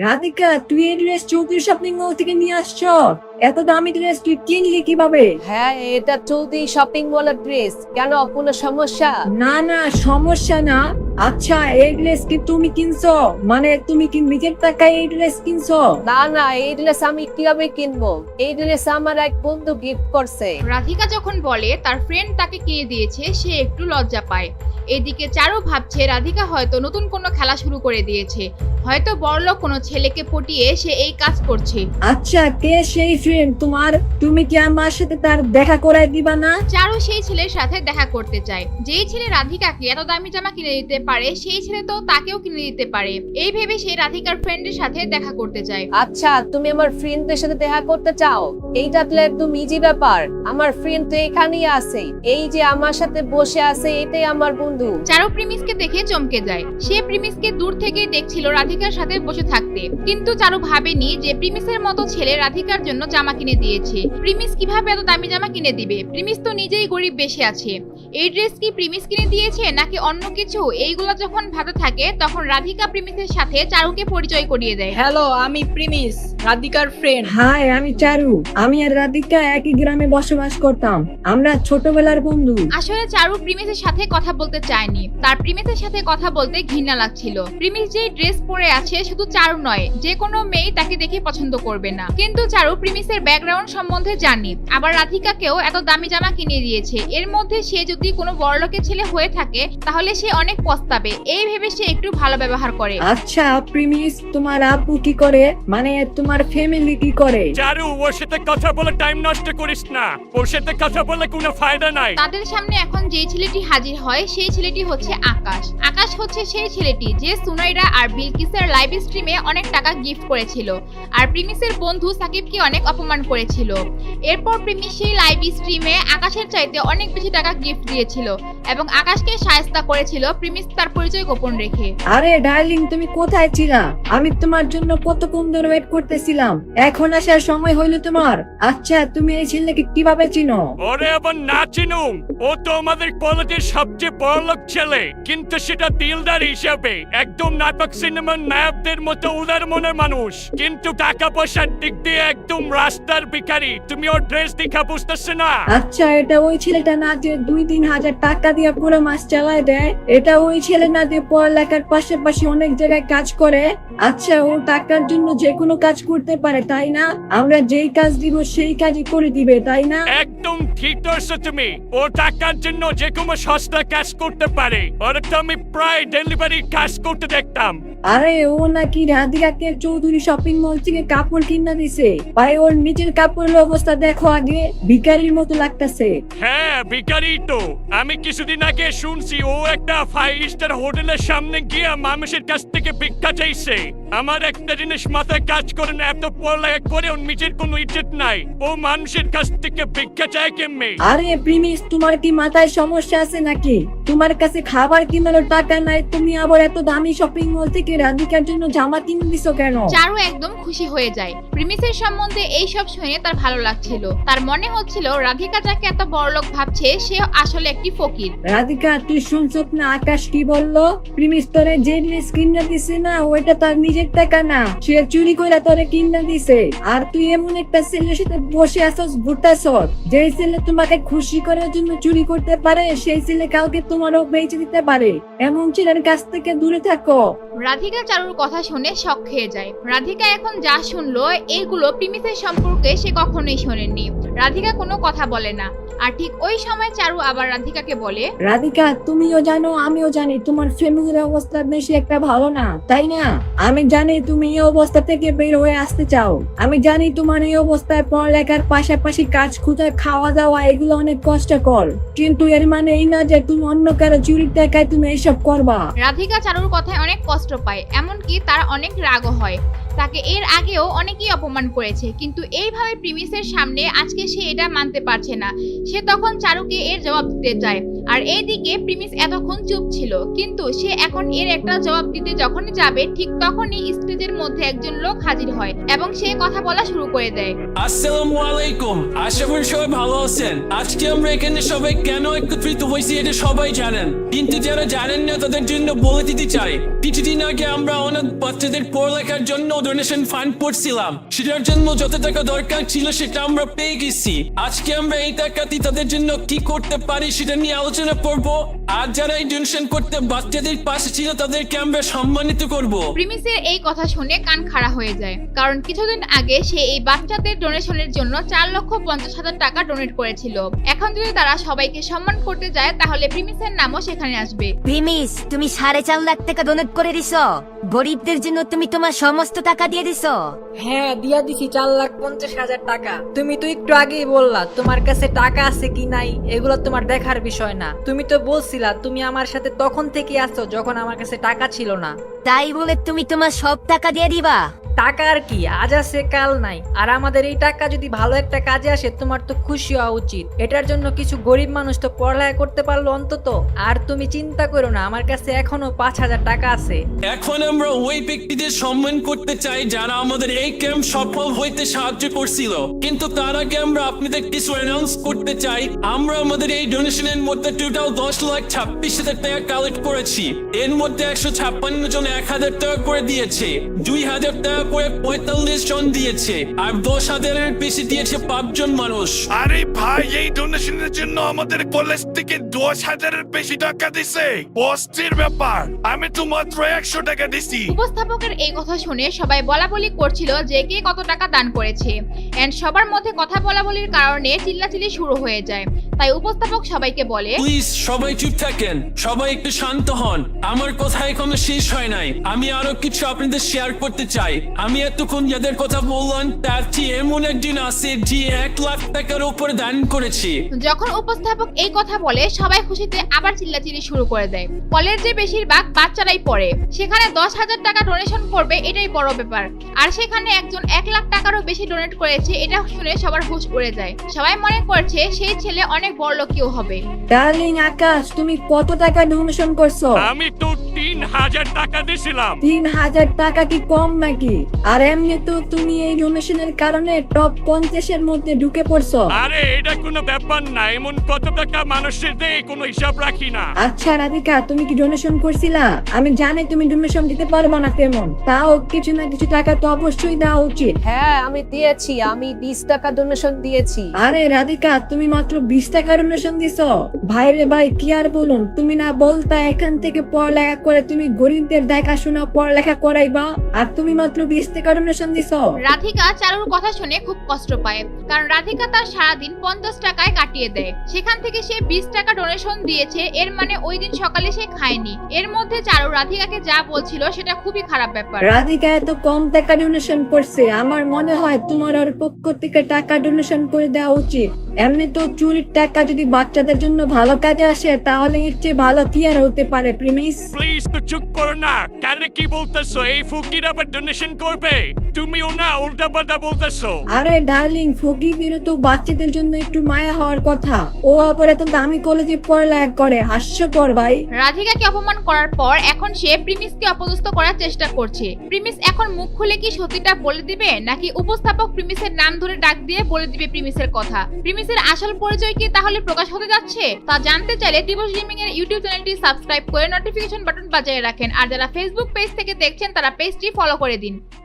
রাধিকা তুই এই dress Chowdhury shopping mall থেকে নিয়ে আসছ? এত দামি ড্রেস তুই কিনলি কীভাবে? হ্যাঁ এটা চৌধুরী শপিং মলের ড্রেস কেন? কোনো সমস্যা? না না সমস্যা না। আচ্ছা এই ড্রেস কি তুমি কিনছো? মানে তুমি কি নিজের টাকায় এই ড্রেস কিনছো? না না এই ড্রেস আমি কীভাবে কিনবো? এই ড্রেস আমার এক বন্ধু গিফট করছে। রাধিকা যখন বলে তার ফ্রেন্ড তাকে কিনে দিয়েছে সে একটু লজ্জা পায়। এদিকে চারু ভাবছে রাধিকা হয়তো নতুন কোনো খেলা শুরু করে দিয়েছে। হয়তো বড়লোক কোনো ছেলেকে পটিয়ে সে এই কাজ করছে। আচ্ছা কে সেই ফ্রেন্ড তোমার? তুমি কি আমার সাথে তার দেখা করাই দিবা না? চারু সেই ছেলের সাথে দেখা করতে চায়। যেই ছেলে রাধিকাকে এত দামি জামা কিনে দিতে পারে সেই ছেলে তো তাকেও কিনে দিতে পারে। এই ভেবে সে রাধিকার ফ্রেন্ডের সাথে দেখা করতে চায়। আচ্ছা তুমি আমার ফ্রেন্ডদের সাথে দেখা করতে চাও? এইটা তো একদম ইজি ব্যাপার। আমার ফ্রেন্ড তো এখানেই আছে। এই যে আমার সাথে বসে আছে এটাই আমার বন্ধু। চারু প্রিমিসকে দেখে চমকে যায়। সে প্রিমিসকে দূর থেকেই দেখছিল রাধিকার সাথে বসে থাকতে। কিন্তু চারু ভাবেনি যে প্রিমিসের মতো ছেলে রাধিকার জন্য জামা কিনে দিয়েছে। প্রিমিস কীভাবে এত দামি জামা কিনে দিবে? প্রিমিস তো নিজেই গরিব বেশি আছে। এই ড্রেস কি প্রিমিস কিনে দিয়েছে নাকি অন্য কিছু? এইগুলো যখন ভাতে থাকে, তখন রাধিকা প্রিমিসের সাথে চারুকে পরিচয় করিয়ে দেয়। হ্যালো, আমি প্রিমিস। রাধিকার ফ্রেন্ড হাই আমি চারু। আমি আর রাধিকা একই গ্রামে বসবাস করতাম। আমরা ছোটবেলার বন্ধু। আসলে চারু প্রিমিসের সাথে কথা বলতে চায়নি। তার প্রিমিসের সাথে কথা বলতে ঘৃণা লাগছিল। প্রিমিস যে ড্রেস পরে আছে শুধু চারু নয় যে কোনো মেয়ে তাকে দেখে পছন্দ করবে না। কিন্তু চারু প্রিমিসের ব্যাকগ্রাউন্ড সম্বন্ধে জানি। আবার রাধিকাকেও এত দামি জামা কিনে দিয়েছে। এর মধ্যে সে যদি কোনো বড়লোকের ছেলে হয়ে থাকে তাহলে সে অনেক পস্তাবে। এই ভেবে সে একটু ভালো ব্যবহার করে। আচ্ছা প্রিমিস তোমার আপু কি করে? মানে তোমার ফ্যামিলি কি করে? চারু ওর সাথে কথা বলে টাইম নষ্ট করিস না। ওর সাথে কথা বলে কোনো ফায়দা নাই। তাদের সামনে এখন যে ছেলেটি হাজির হয় সেই ছেলেটি হচ্ছে আকাশ। আকাশ হচ্ছে সেই ছেলেটি যে সুনাইরা আর বিলকিসের লাইভ স্ট্রিমে অনেক টাকা গিফট করেছিল। আর প্রিমিসের বন্ধু সাকিবকে অনেক অপমান করেছিল। এরপর প্রিমিস সেই লাইভ স্ট্রিমে আকাশের চাইতে অনেক বেশি টাকা গিফট দিয়েছিল এবং আকাশকে সায়স্তা করেছিল প্রিমিস তার পরিচয় গোপন রেখে। আরে ডার্লিং তুমি কোথায় ছিলা? আমি তোমার জন্য কতক্ষণ ধরে ওয়েট করতেছিলাম এখন আসার সময় হইল তোমার। আচ্ছা তুমি এই ছেলেকে কীভাবে চিনো? ওরে আবার না চিনুম। ও তো আমাদের কলেজের সবচেয়ে বড় লোক ছেলে কিন্তু সেটা দিলদার হিসাবে। একদম নাটক সিনেমার নায়কদের মতো উদার মনের মানুষ। কিন্তু টাকা পয়সার দিক দিয়ে একদম রাস্তার ভিখারি। তুমি ওর ড্রেস দেখা বুঝতেছে না? আচ্ছা এটা ওই ছেলেটা না যে দুই তিন হাজার টাকা দিয়ে পুরো মাস চালায় দেয়? এটা ওই ছেলে না দিয়ে পড়ালেখার পাশাপাশি অনেক জায়গায় কাজ করে? আচ্ছা ও টাকার জন্য যে কোনো কাজ করতে পারে, তাই না? আমরা যেই কাজ দিব, সেই কাজই করে দিবে, তাই না? একদম ঠিক ধরছো তুমি। ও টাকার জন্য যে কোনো সস্তা কাজ করতে পারে। ওর তো আমি প্রায় ডেলিভারি কাজ করতে দেখতাম। আরে ও নাকি রাধিকাকে চৌধুরী শপিং মল থেকে কাপড় কিনা দিছে। ভাই ওর নিজের কাপড়ের অবস্থা দেখো আগে। ভিকারির মতো লাগতেছে। হ্যাঁ ভিখারি তো। আমি কিছুদিন আগে শুনছি ও একটা ফাইভ স্টার হোটেলের সামনে গিয়ে মানুষের কাছ থেকে ভিক্ষা চাইছে। আমার একটা জিনিস মাথায় কাজ করে না এত পড়ালেখা করে ওর নিজের কোনো ইজ্জত নাই। ও মানুষের কাছ থেকে ভিক্ষা চায় কেমনে? আরে প্রিমিস তোমার কি মাথায় সমস্যা আছে নাকি? তোমার কাছে খাবার কিনার টাকা নাই তুমি আবার এত দামি শপিং মল থেকে রাধিকার জন্য জামা কিনে দিছো কেন? চারু একদম খুশি হয়ে যায়। প্রিমিসের সম্বন্ধে এই সব শুনে তার ভালো লাগছিল। তার মনে হচ্ছিল রাধিকা যাকে এত বড়লোক ভাবছে সে আসলে একটি ফকির। রাধিকা তুই শুনছ না আকাশ কি বলল? প্রিমিস তোরে যে ড্রেস কিনে দিছে না ওইটা তার নিজের টাকা না। সে চুরি করে তোরে কিনে দিছে। আর তুই এমন একটা ছেলের সাথে বসে আসস ঘুরতেছ যে ছেলে তোমাকে খুশি করার জন্য চুরি করতে পারে সেই ছেলে কাউকে তোমারও বেঁচে দিতে পারে। এমন ছেলের কাছ থেকে দূরে থাকো। রাধিকা চারুর কথা শুনে শখ খেয়ে যায়। রাধিকা এখন যা শুনলো এইগুলো প্রিমিসের সম্পর্কে সে কখনোই শোনেননি। রাধিকা কোনো কথা বলে না। আর ঠিক ওই সময় চারু আবার রাধিকাকে বলে রাধিকা তুমিও জানো আমিও জানি তোমার ফ্যামিলির অবস্থা বেশি একটা ভালো না তাই না? আমি জানি তুমি এই অবস্থা থেকে বের হয়ে আসতে চাও। আমি জানি তোমার এই অবস্থায় পড়ালেখার পাশাপাশি কাজ খুঁজে খাওয়া দাওয়া এগুলো অনেক কষ্টকর। কিন্তু এর মানে এই না যে তুমি অন্য কারও চুরির টাকায় তুমি এইসব করবা। রাধিকা চারুর কথায় অনেক কষ্ট পায়। এমনকি তারা অনেক রাগও হয়। তাকে এর আগেও অনেকেই অপমান করেছে, কিন্তু এইভাবে প্রিমিসের সামনে আজকে সে এটা মানতে পারছে না। সে তখন চারুকে এর জবাব দিতে চায় আর এইদিকে প্রিমিস এতক্ষণ চুপ ছিল, কিন্তু সে এখন এর একটা জবাব দিতে যখনই যাবে, ঠিক তখনই স্টেজের মধ্যে একজন লোক হাজির হয় এবং সে কথা বলা শুরু করে দেয়। আসসালামু আলাইকুম, আশা করি সবাই ভালো আছেন। আজকে আমরা এখানে সবাই কেন একত্রিত হয়েছি এটা সবাই জানেন, কিন্তু যারা জানেন না তাদের জন্য বলে দিতে চাই। কিছুদিন আগে আমরা অনেক বাচ্চাদের পড়ালেখার জন্য ডোনেশন ফান্ড করছিলাম সেটার জন্য যত টাকা দরকার ছিল সেটা আমরা পেয়ে গেছি। আজকে আমরা এই টাকাটি তাদের জন্য কি করতে পারি সেটা নিয়ে আলোচনা করব। আর যারা এই ডোনেশন করতে বাচ্চাদের পাশে ছিল তাদেরকে আমরা সম্মানিত করব। প্রিমিসের এই কথা শুনে কান খাড়া হয়ে যায়। কারণ কিছুদিন আগে সে এই বাচ্চাদের ডোনেশনের জন্য চার লক্ষ পঞ্চাশ হাজার টাকা ডোনেট করেছিল। এখন যদি তারা সবাইকে সম্মান করতে যায় তাহলে প্রিমিসের নামও সেখানে আসবে। প্রিমিস তুমি সাড়ে চার লাখ টাকা ডোনেট করে দিছো। গরিবদের জন্য তুমি তোমার সমস্ত টাকা দিয়ে দিছো? হ্যাঁ দিয়া দিছি চার লাখ পঞ্চাশ হাজার টাকা। তুমি তো একটু আগেই বললা তোমার কাছে টাকা আছে কি নাই এগুলো তোমার দেখার বিষয় না। তুমি তো বলছিলা তুমি আমার সাথে তখন থেকে আছো যখন আমার কাছে টাকা ছিল না। তাই বলে তুমি তোমার সব টাকা দিয়ে দিবা? টাকা আর কি? আজ আছে কাল নাই। আর আমাদের এই টাকা যদি ভালো একটা কাজে আসে, তোমার তো খুশি হওয়া উচিত। এটার জন্য কিছু গরিব মানুষ তো পড়ালেখা করতে পারল অন্তত। আর তুমি চিন্তা করো না, আমার কাছে এখনও পাঁচ হাজার টাকা আছে। এখন আমরা ওই ব্যক্তিদের সম্মান করতে চাই, যারা আমাদের এই ক্যাম্প সফল হইতে সাহায্য করছিল। কিন্তু তার আগে আমরা আপনাদের কিছু অ্যানাউন্স করতে চাই। আমরা আমাদের এই ডোনেশনের মধ্যে টোটাল দশ লাখ ছাব্বিশ হাজার টাকা কালেক্ট করেছি। এর মধ্যে একশো ছাপ্পান্ন জন এক হাজার টাকা করে দিয়েছে। দুই হাজার টাকা করে পঁয়তাল্লিশ জন দিয়েছে আর দশ হাজারের বেশি দিয়েছে পাঁচজন মানুষ। আরে ভাই এই ডোনেশনের জন্য আমাদের কলেজ থেকে দশ হাজারের বেশি টাকা দিছে। বস্তির ব্যাপার। আমি তো মাত্র একশো টাকা দিছি। উপস্থাপকের এই কথা শুনে সবাই বলা বলি করছিল যে কে কত টাকা দান করেছে। এন্ড সবার মধ্যে কথা বলা বলির কারণে চিল্লাচিল্লি শুরু হয়ে যায়। তাই উপস্থাপক সবাইকে বলে প্লিজ সবাই চুপ থাকেন সবাই একটু শান্ত হন। আমার কথা এখনও শেষ হয় নাই। আমি আরও কিছু আপনাদের শেয়ার করতে চাই। আমি এতক্ষণ যাদের কথা বললাম তার চেয়ে এমন একজন আছে যে এক লাখ টাকার উপর দান করেছে। যখন উপস্থাপক এই কথা বলে সবাই খুশিতে আবার চিল্লাচিল্লি শুরু করে দেয়। কলেজে বেশিরভাগ বাচ্চারাই পড়ে সেখানে দশ হাজার টাকা ডোনেশন করবে এটাই বড় ব্যাপার। আর সেখানে একজন এক লাখ টাকারও বেশি ডোনেট করেছে এটা শুনে সবার হুশ উড়ে যায়। সবাই মনে করছে সেই ছেলে অনেক হবে। ডার্লিং আকাশ তুমি কত টাকা ডোনেশন করছ? আমি তো তিন হাজার টাকা দিছিলাম। তিন হাজার টাকা কি কম নাকি? আর এমনি তো তুমি এই ডোনেশনের কারণে টপ পঞ্চাশের মধ্যে ঢুকে পড়ছো। আরে এটা কোনো ব্যাপার না। এমন কত টাকা মানুষের দেয় কোনো হিসাব রাখি না। আচ্ছা রাধিকা তুমি কি ডোনেশন করছিলা? আমি জানি তুমি ডোনেশন দিতে পারবে না তেমন। তাও কিছু না কিছু টাকা তো অবশ্যই দেওয়া উচিত। হ্যাঁ আমি দিয়েছি। আমি বিশ টাকা ডোনেশন দিয়েছি। আরে রাধিকা তুমি মাত্র বিশ টাকা ডোনেশন দিছো ভাই রে ভাই কি আর বলুন? তুমি না বলতা এখান থেকে পড়ালেখা করে তুমি গরিবদের দেখাশোনা পড়ালেখা করাইবা। আর তুমি মাত্র বিশ টাকা ডোনেশন দিছো রাধিকা চারুর কথা শুনে খুব কষ্ট পায় কারণ রাধিকা তার সারাদিন পঞ্চাশ টাকায় কাটিয়ে দেয়। সেখান থেকে সে বিশ টাকা ডোনেশন দিয়েছে এর মানে ওই দিন সকালে সে খায়নি। এর মধ্যে চারু রাধিকাকে যা বলছিল সেটা খুবই খারাপ ব্যাপার। রাধিকা এত কম টাকা ডোনেশন করছে আমার মনে হয় তোমার ওর পক্ষ থেকে টাকা ডোনেশন করে দেওয়া উচিত। এমনি তো চুরির টাকা যদি বাচ্চাদের জন্য ভালো কাজে আসে তাহলে এর চেয়ে ভালো কি আর হতে পারে প্রিমিস? প্লিজ তো চুপ করো না। কারে কি বলতেছো? এই ফকির আবার ডোনেশন করবে? তুমিও না উল্টা পাল্টা বলতেছো। আরে ডার্লিং ফকিরদেরও তো বাচ্চাদের জন্য একটু মায়া হওয়ার কথা। ও আবার এত দামি কলেজে পড়ালেখা করে হাস্যকর ভাই। রাধিকাকে অপমান করার পর এখন সে প্রিমিসকে অপদস্থ করার চেষ্টা করছে। প্রিমিস এখন মুখ খুলে কি সত্যিটা বলে দিবে নাকি উপস্থাপক প্রিমিসের নাম ধরে ডাক দিয়ে বলে দিবে প্রিমিসের কথা? প্রিমিসের আসল পরিচয় কি তাহলে প্রকাশ হতে যাচ্ছে? তা জানতে চাইলে দিবস গেমিং এর ইউটিউব চ্যানেলটি সাবস্ক্রাইব করে নোটিফিকেশন বাটন বাজায় রাখেন। আর যারা ফেসবুক পেজ থেকে দেখছেন, তারা পেজটি ফলো করে দিন।